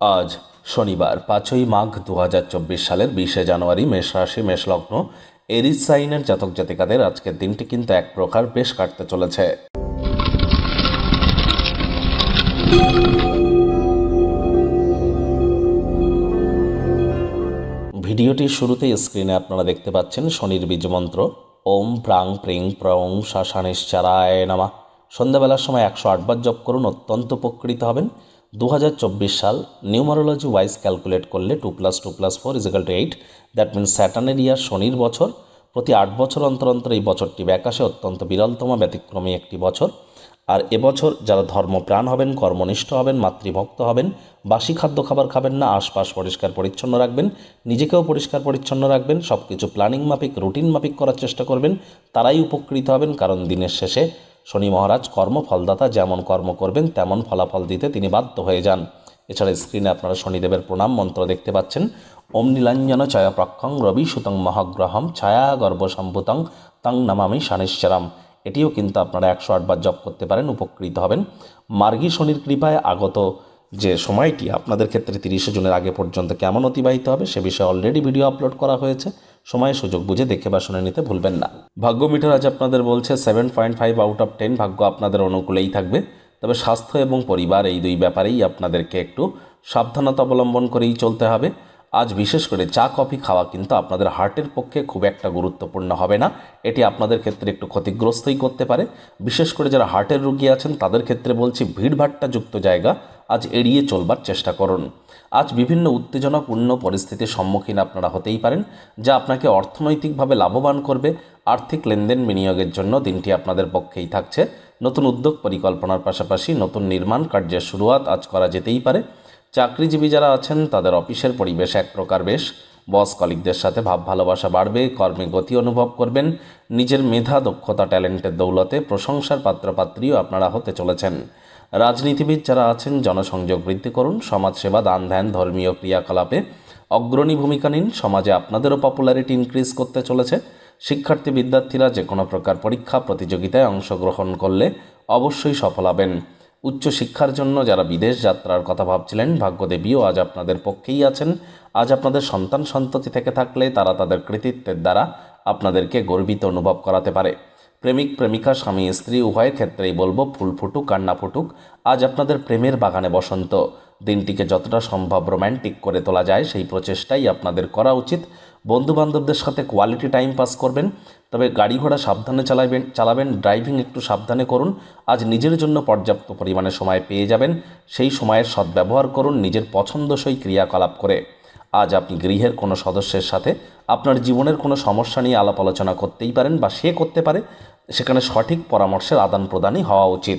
আজ শনিবার, পাঁচই মাঘ দু হাজার চব্বিশ সালের বিশে জানুয়ারি মেষ রাশি, মেষ লগ্ন, এরিস সাইনের জাতক জাতিকাদের আজকের দিনটি কিন্তু এক প্রকার বেশ কাটতে চলেছে। ভিডিওটির শুরুতেই স্ক্রিনে আপনারা দেখতে পাচ্ছেন শনির বীজমন্ত্র ওম প্রাং প্রিং প্রং শাসানিশ্চারায় নামা। সন্ধ্যাবেলার সময় একশো আটবার জপ করুন, অত্যন্ত উপকৃত হবেন। দু হাজার চব্বিশ সাল নিউমারোলজি ওয়াইজ ক্যালকুলেট করলে two plus two plus four is equal to eight that means স্যাটার্নের year শনির বছর। প্রতি আট বছর অন্তর অন্তর এই বছরটি ব্যাকাশে অত্যন্ত বিরলতম, ব্যতিক্রমী একটি বছর। আর এবছর যারা ধর্মপ্রাণ হবেন, কর্মনিষ্ঠ হবেন, মাতৃভক্ত হবেন, বাসি খাদ্য খাবার খাবেন না, আশপাশ পরিষ্কার পরিচ্ছন্ন রাখবেন, নিজেকেও পরিষ্কার পরিচ্ছন্ন রাখবেন সব কিছু প্ল্যানিং মাফিক রুটিন মাফিক করার চেষ্টা করবেন, তারাই উপকৃত হবেন, কারণ দিনের শেষে শনি মহারাজ কর্মফলদাতা যেমন কর্ম করবেন, তেমন ফলাফল দিতে তিনি বাধ্য হয়ে যান। এছাড়া স্ক্রিনে আপনারা শনিদেবের প্রণাম মন্ত্র দেখতে পাচ্ছেন। ওম নীলাঞ্জন ছায়া প্রক্ষং রবি সুতং মহাগ্রহম ছায়া গর্ভসম্ভূতং তং নামামি শানেশ্বরম এটিও কিন্তু আপনারা একশো আটবার জপ করতে পারেন, উপকৃত হবেন। মার্গী শনির কৃপায় আগত যে সময়টি আপনাদের ক্ষেত্রে তিরিশে জুনের আগে পর্যন্ত কেমন অতিবাহিত হবে সে বিষয়ে অলরেডি ভিডিও আপলোড করা হয়েছে। সময়, সুযোগ বুঝে দেখে বা শুনে নিতে ভুলবেন না। ভাগ্য মিটার আজ আপনাদের বলছে seven point five out of ten ভাগ্য আপনাদের অনুকূলেই থাকবে। তবে স্বাস্থ্য এবং পরিবার এই দুই ব্যাপারেই আপনাদেরকে একটু সাবধানতা অবলম্বন করেই চলতে হবে। আজ বিশেষ করে চা, কফি খাওয়া কিন্তু আপনাদের হার্টের পক্ষে খুব একটা গুরুত্বপূর্ণ হবে না। এটি আপনাদের ক্ষেত্রে একটু ক্ষতিগ্রস্তই করতে পারে। বিশেষ করে যারা হার্টের রোগী আছেন, তাদের ক্ষেত্রে বলছি, ভিড়ভাট্টা যুক্ত জায়গা আজ এড়িয়ে চলবার চেষ্টা করুন। আজ বিভিন্ন উত্তেজনাপূর্ণ পরিস্থিতির সম্মুখীন আপনারা হতেই পারেন, যা আপনাকে অর্থনৈতিকভাবে লাভবান করবে। আর্থিক লেনদেন বিনিয়োগের জন্য দিনটি আপনাদের পক্ষেই থাকছে। নতুন উদ্যোগ পরিকল্পনার পাশাপাশি নতুন নির্মাণ কার্যের শুরুয়াত আজ করা যেতেই পারে। চাকরিজীবী যারা আছেন, তাদের অফিসের পরিবেশ এক প্রকার বেশ। বস কলিকদের সাথে ভাব ভালোবাসা বাড়বে, কর্মে গতি অনুভব করবেন, নিজের মেধা, দক্ষতা, ট্যালেন্টের দৌলতে প্রশংসার পাত্রপাত্রীও আপনারা হতে চলেছেন। রাজনীতিবিদ যারা আছেন, জনসংযোগ বৃদ্ধি করুন, সমাজসেবা, দান ধ্যান, ধর্মীয় ক্রিয়াকলাপে অগ্রণী ভূমিকা নিন, সমাজে আপনাদেরও পপুলারিটি ইনক্রিজ করতে চলেছে। শিক্ষার্থী, বিদ্যার্থীরা যে কোনো প্রকার পরীক্ষা, প্রতিযোগিতায় অংশগ্রহণ করলে অবশ্যই সফল হবেন। উচ্চশিক্ষার জন্য যারা বিদেশ যাত্রার কথা ভাবছিলেন, ভাগ্যদেবীও আজ আপনাদের পক্ষেই আছেন। আজ আপনাদের সন্তান সন্ততি থেকে থাকলে তারা তাদের কৃতিত্বের দ্বারা আপনাদেরকে গর্বিত অনুভব করাতে পারে। প্রেমিক, প্রেমিকা, স্বামী, স্ত্রী, উভয়ের ক্ষেত্রেই বলব, ফুল ফুটুক, কান্না ফুটুক। আজ আপনাদের প্রেমের বাগানে বসন্ত। দিনটিকে যতটা সম্ভব রোম্যান্টিক করে তোলা যায়, সেই প্রচেষ্টাই আপনাদের করা উচিত। বন্ধু বান্ধবদের সাথে কোয়ালিটি টাইম পাস করবেন। তবে গাড়ি ঘোড়া সাবধানে চালাবেন চালাবেন ড্রাইভিং একটু সাবধানে করুন। আজ নিজের জন্য পর্যাপ্ত পরিমাণে সময় পেয়ে যাবেন। সেই সময়ের সদ্ব্যবহার করুন, নিজের পছন্দসই ক্রিয়াকলাপ করে। আজ আপনি গৃহের কোনো সদস্যের সাথে আপনার জীবনের কোনো সমস্যা নিয়ে আলাপ আলোচনা করতেই পারেন বা সে করতে পারে, সেখানে সঠিক পরামর্শের আদান প্রদানই হওয়া উচিত।